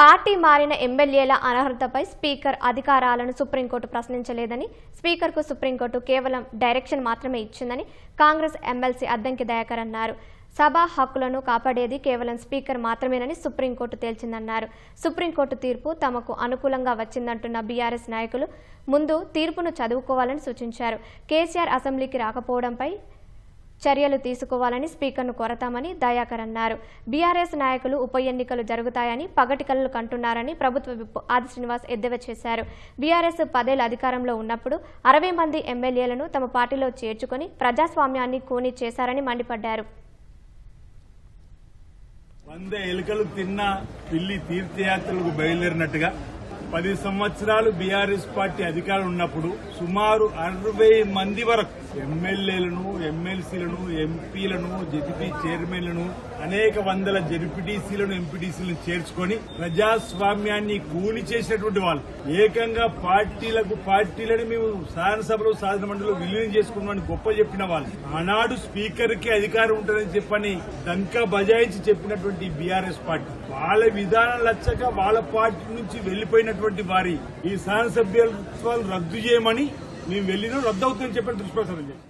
Party మారిన ఎమ్మెల్యేల అనర్హతపై స్పీకర్ అధికారాలను సుప్రీంకోర్టు ప్రశ్నించలేదని స్పీకర్కు సుప్రీంకోర్టు కేవలం డైరెక్షన్ మాత్రమే ఇచ్చిందని కాంగ్రెస్ ఎమ్మెల్సీ అద్దంకి దయాకర్ అన్నారు. సభా హక్కులను కాపాడేది కేవలం స్పీకర్ మాత్రమేనని సుప్రీంకోర్టు తేల్చిందన్నారు. సుప్రీంకోర్టు తీర్పు తమకు అనుకూలంగా వచ్చిందంటున్న బీఆర్ఎస్ నాయకులు ముందు తీర్పును చదువుకోవాలని సూచించారు. కేసీఆర్ అసెంబ్లీకి రాకపోవడంపై చర్యలు తీసుకోవాలని స్పీకర్ను కోరతామని దయాకర్ అన్నారు. బీఆర్ఎస్ నాయకులు ఉప ఎన్నికలు జరుగుతాయని పగటి కలలు కంటున్నారని ప్రభుత్వ విప్ ఆది శ్రీనివాస్ ఎద్దేవా చేశారు. బీఆర్ఎస్ పదేళ్ళ అధికారంలో ఉన్నప్పుడు అరవై మంది ఎమ్మెల్యేలను తమ పార్టీలో చేర్చుకొని ప్రజాస్వామ్యాన్ని కూని చేశారని మండిపడ్డారు. వంద ఎలుకలు తిన్న పిల్లి తీర్థయాత్రలకు బయలుదేరినట్టుగా పది సంవత్సరాలు బీఆర్ఎస్ పార్టీ అధికారం ఉన్నప్పుడు సుమారు అరవై మంది వరకు ఎమ్మెల్యేలను ఎమ్మెల్సీలను ఎంపీలను జెడ్పీ చైర్మన్లను అనేక వందల జెడ్పీటీసీలను ఎంపీటీసీలను చేర్చుకొని ప్రజాస్వామ్యాన్ని కూలి చేసినటువంటి వాళ్ళు. ఏకంగా పార్టీలకు పార్టీలను మేము శాసనసభలో శాసన మండలిలో విలీనం చేసుకున్నామని గొప్ప చెప్పిన వాళ్ళు. ఆనాడు స్పీకర్కి అధికారం ఉంటుందని చెప్పని దంకా బజాయించి చెప్పినటువంటి బీఆర్ఎస్ పార్టీ. వాళ్ళ విధానం లచ్చక వాళ్ళ పార్టీ నుంచి ఉన్నటువంటి వారి ఈ శాసనసభ్యత్వాలు రద్దు చేయమని మేము వెళ్ళినా రద్దు అవుతుందని చెప్పిన దుష్ప్రచారం చేశాం.